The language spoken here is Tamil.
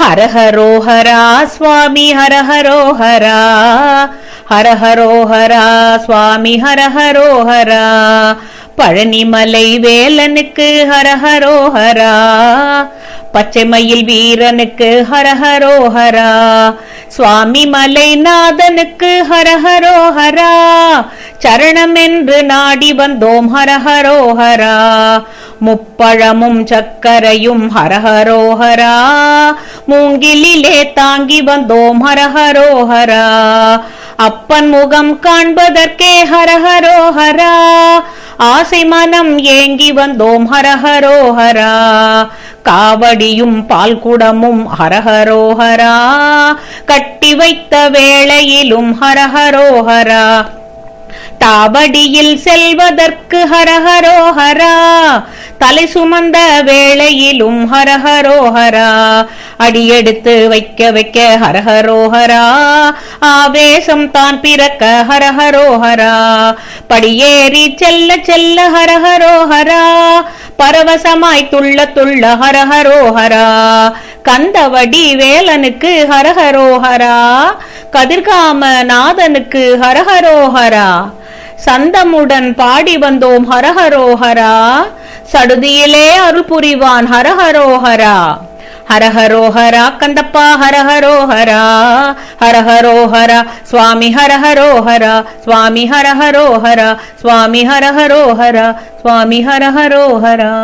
ஹரஹரோஹரா சுவாமி ஹரஹரோஹரா. ஹரஹரோஹரா சுவாமி ஹரஹரோஹரா. பழனிமலை வேலனுக்கு ஹரஹரோஹரா. ஹரோ ஹரா பச்சைமயில் வீரனுக்கு ஹரஹரோஹரா. சுவாமி மலைநாதனுக்கு ஹரஹரோஹரா. ஹரோ சரணம் என்று நாடி வந்தோம் ஹரஹரோஹரா. முப்பழமும் சக்கரையும் ஹரஹரோஹரா. மூங்கிலே தாங்கி வந்தோம் ஹரஹரோஹரா. அப்பன் முகம் காண்பதற்கே ஹரஹரோஹரா. ஆசை மனம் ஏங்கி வந்தோம் ஹரஹரோஹரா. காவடியும் பால்குடமும் ஹரஹரோஹரா. கட்டி வைத்த வேளையிலும் ஹரஹரோஹரா. தாவடியில் செல்வதற்கு ஹரஹரோஹரா தலை சுமந்த வேளையிலும் ஹரஹரோஹரா அடியெடுத்து வைக்க வைக்க ஹரஹரோஹரா ஆவேசம் தான் பிறக்க ஹரஹரோஹரா படியேறி செல்ல செல்ல ஹரஹரோஹரா பரவசமாய் துள்ள துள்ள ஹரஹரோஹரா கந்தவடி வேலனுக்கு ஹரஹரோஹரா கதிர்காம நாதனுக்கு ஹரஹரோஹரா சந்தமுடன் பாடி வந்தோம் ஹரஹரோஹரா. சடுதியிலே அருள் புரிவான் ஹரஹரோஹரா. ஹரஹரோஹரா கந்தப்பா ஹரஹரோஹரா. ஹரஹரோஹரா சுவாமி ஹரஹரோஹரா. சுவாமி ஹரஹரோஹரா. சுவாமி ஹரஹரோஹரா. சுவாமி ஹரஹரோஹரா.